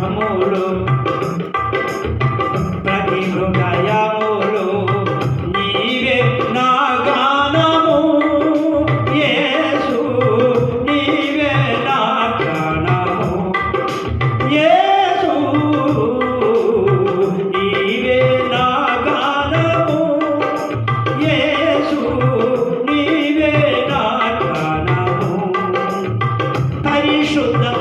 మోహములు ప్రతి హృదయములు నీవే నా గానము. యేసు నీవే నా గానము. యేసు నీవే నా గానము. యేసు నీవే నా గానము. పరిశుద్ధ